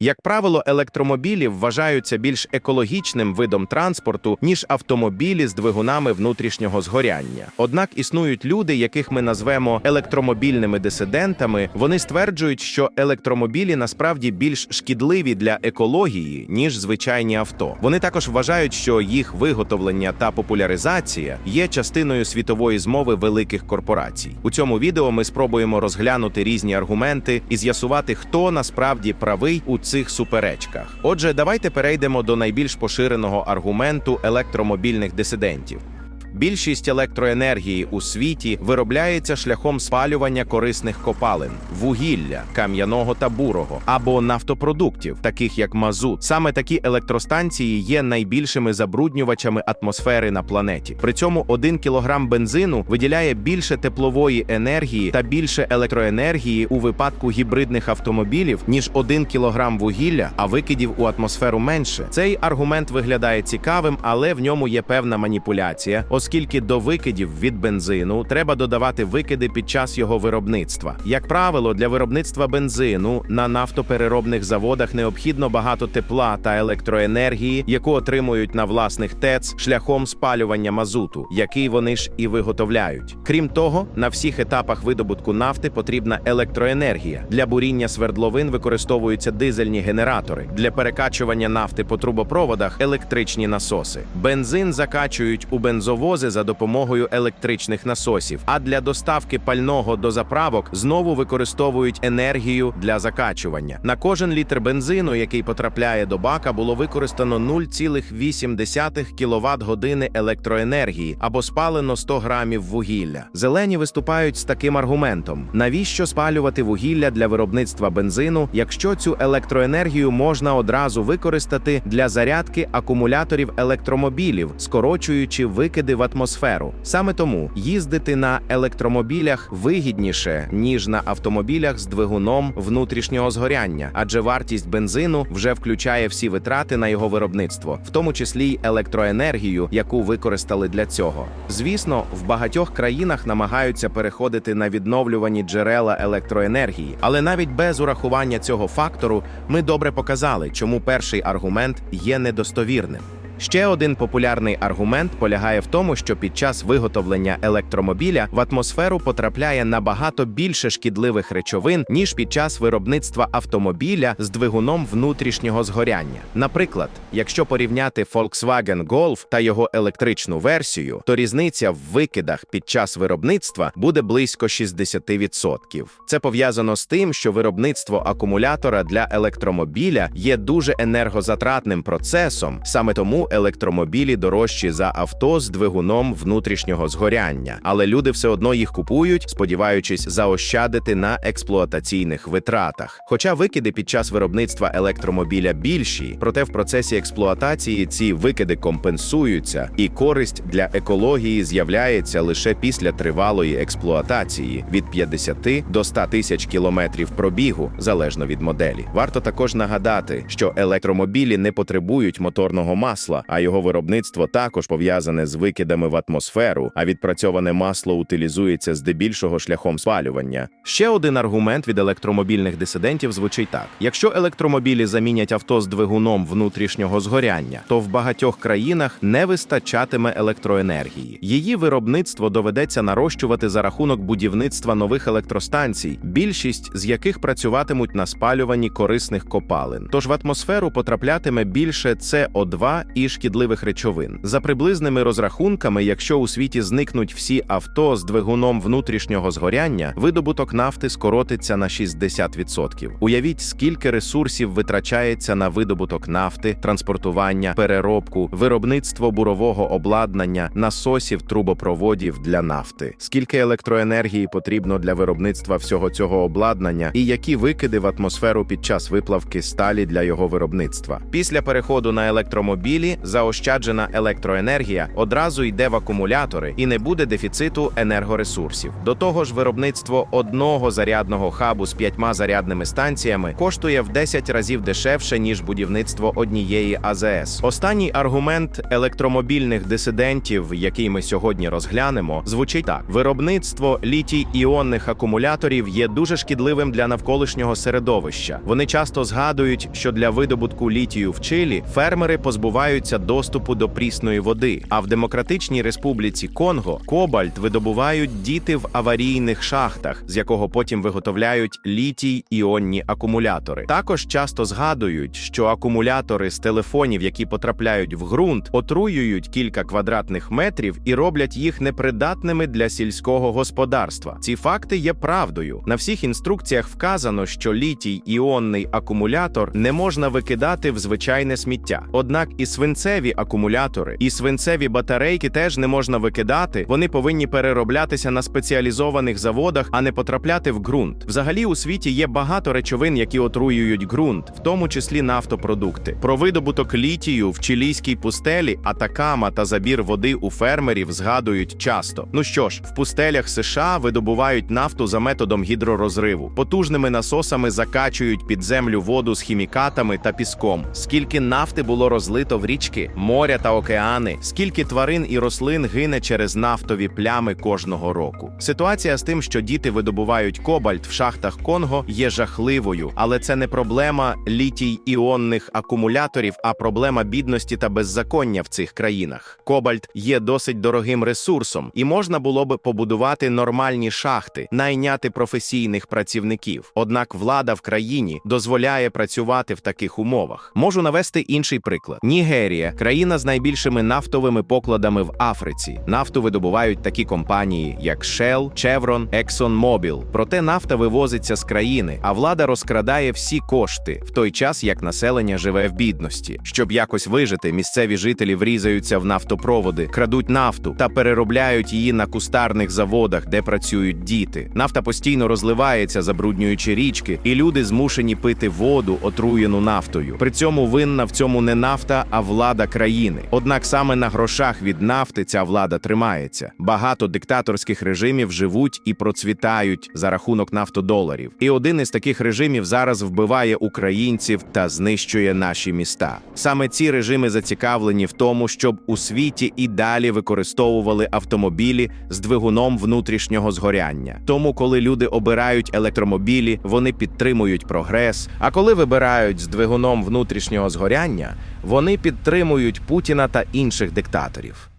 Як правило, електромобілі вважаються більш екологічним видом транспорту, ніж автомобілі з двигунами внутрішнього згоряння. Однак існують люди, яких ми назвемо електромобільними дисидентами. Вони стверджують, що електромобілі насправді більш шкідливі для екології, ніж звичайні авто. Вони також вважають, що їх виготовлення та популяризація є частиною світової змови великих корпорацій. У цьому відео ми спробуємо розглянути різні аргументи і з'ясувати, хто насправді правий у цих суперечках. Отже, давайте перейдемо до найбільш поширеного аргументу електромобільних дисидентів. Більшість електроенергії у світі виробляється шляхом спалювання корисних копалин, вугілля, кам'яного та бурого або нафтопродуктів, таких як мазут. Саме такі електростанції є найбільшими забруднювачами атмосфери на планеті. При цьому один кілограм бензину виділяє більше теплової енергії та більше електроенергії у випадку гібридних автомобілів, ніж один кілограм вугілля, а викидів у атмосферу менше. Цей аргумент виглядає цікавим, але в ньому є певна маніпуляція, оскільки до викидів від бензину треба додавати викиди під час його виробництва. Як правило, для виробництва бензину на нафтопереробних заводах необхідно багато тепла та електроенергії, яку отримують на власних ТЕЦ шляхом спалювання мазуту, який вони ж і виготовляють. Крім того, на всіх етапах видобутку нафти потрібна електроенергія. Для буріння свердловин використовуються дизельні генератори. Для перекачування нафти по трубопроводах електричні насоси. Бензин закачують у бензовози за допомогою електричних насосів. А для доставки пального до заправок знову використовують енергію для закачування. На кожен літр бензину, який потрапляє до бака, було використано 0,8 кВт години електроенергії або спалено 100 грамів вугілля. Зелені виступають з таким аргументом: навіщо спалювати вугілля для виробництва бензину, якщо цю електроенергію можна одразу використати для зарядки акумуляторів електромобілів, скорочуючи викиди в атмосферу. Саме тому їздити на електромобілях вигідніше ніж на автомобілях з двигуном внутрішнього згоряння, адже вартість бензину вже включає всі витрати на його виробництво, в тому числі й електроенергію, яку використали для цього. Звісно, в багатьох країнах намагаються переходити на відновлювані джерела електроенергії, але навіть без урахування цього фактору ми добре показали, чому перший аргумент є недостовірним. Ще один популярний аргумент полягає в тому, що під час виготовлення електромобіля в атмосферу потрапляє набагато більше шкідливих речовин, ніж під час виробництва автомобіля з двигуном внутрішнього згоряння. Наприклад, якщо порівняти Volkswagen Golf та його електричну версію, то різниця в викидах під час виробництва буде близько 60%. Це пов'язано з тим, що виробництво акумулятора для електромобіля є дуже енергозатратним процесом, саме тому електромобілі дорожчі за авто з двигуном внутрішнього згоряння, але люди все одно їх купують, сподіваючись заощадити на експлуатаційних витратах. Хоча викиди під час виробництва електромобіля більші, проте в процесі експлуатації ці викиди компенсуються, і користь для екології з'являється лише після тривалої експлуатації від 50 до 100 тисяч кілометрів пробігу залежно від моделі. Варто також нагадати, що електромобілі не потребують моторного масла, а його виробництво також пов'язане з викидами в атмосферу, а відпрацьоване масло утилізується здебільшого шляхом спалювання. Ще один аргумент від електромобільних дисидентів звучить так: якщо електромобілі замінять авто з двигуном внутрішнього згоряння, то в багатьох країнах не вистачатиме електроенергії. Її виробництво доведеться нарощувати за рахунок будівництва нових електростанцій, більшість з яких працюватимуть на спалюванні корисних копалин. Тож в атмосферу потраплятиме більше СО2 і шкідливих речовин. За приблизними розрахунками, якщо у світі зникнуть всі авто з двигуном внутрішнього згоряння, видобуток нафти скоротиться на 60%. Уявіть, скільки ресурсів витрачається на видобуток нафти, транспортування, переробку, виробництво бурового обладнання, насосів трубопроводів для нафти. Скільки електроенергії потрібно для виробництва всього цього обладнання, і які викиди в атмосферу під час виплавки сталі для його виробництва. Після переходу на електромобілі Заощаджена електроенергія одразу йде в акумулятори і не буде дефіциту енергоресурсів. До того ж, виробництво одного зарядного хабу з п'ятьма зарядними станціями коштує в 10 разів дешевше ніж будівництво однієї АЗС. Останній аргумент електромобільних дисидентів, який ми сьогодні розглянемо, звучить так: виробництво літій-іонних акумуляторів є дуже шкідливим для навколишнього середовища. Вони часто згадують, що для видобутку літію в Чилі фермери позбуваються доступу до прісної води. А в Демократичній Республіці Конго кобальт видобувають діти в аварійних шахтах, з якого потім виготовляють літій-іонні акумулятори. Також часто згадують, що акумулятори з телефонів, які потрапляють в ґрунт, отруюють кілька квадратних метрів і роблять їх непридатними для сільського господарства. Ці факти є правдою. На всіх інструкціях вказано, що літій-іонний акумулятор не можна викидати в звичайне сміття. Однак і свинцеві акумулятори, і свинцеві батарейки теж не можна викидати. Вони повинні перероблятися на спеціалізованих заводах, а не потрапляти в ґрунт. Взагалі у світі є багато речовин, які отруюють ґрунт, в тому числі нафтопродукти. Про видобуток літію в чилійській пустелі, атакама та забір води у фермерів згадують часто. Ну що ж, в пустелях США видобувають нафту за методом гідророзриву. Потужними насосами закачують під землю воду з хімікатами та піском. Скільки нафти було розлито в річки, моря та океани, скільки тварин і рослин гине через нафтові плями кожного року. Ситуація з тим, що діти видобувають кобальт в шахтах Конго, є жахливою, але це не проблема літій-іонних акумуляторів, а проблема бідності та беззаконня в цих країнах. Кобальт є досить дорогим ресурсом, і можна було би побудувати нормальні шахти, найняти професійних працівників. Однак влада в країні дозволяє працювати в таких умовах. Можу навести інший приклад: Нігерія країна з найбільшими нафтовими покладами в Африці. Нафту видобувають такі компанії, як Shell, Chevron, ExxonMobil. Проте нафта вивозиться з країни, а влада розкрадає всі кошти в той час, як населення живе в бідності. Щоб якось вижити, місцеві жителі врізаються в нафтопроводи, крадуть нафту та переробляють її на кустарних заводах, де працюють діти. Нафта постійно розливається, забруднюючи річки, і люди змушені пити воду, отруєну нафтою. При цьому винна в цьому не нафта, а влада країни. Однак саме на грошах від нафти ця влада тримається. Багато диктаторських режимів живуть і процвітають за рахунок нафтодоларів. І один із таких режимів зараз вбиває українців та знищує наші міста. Саме ці режими зацікавлені в тому, щоб у світі і далі використовували автомобілі з двигуном внутрішнього згоряння. Тому, коли люди обирають електромобілі, вони підтримують прогрес. А коли вибирають з двигуном внутрішнього згоряння, вони підтримують Путіна та інших диктаторів.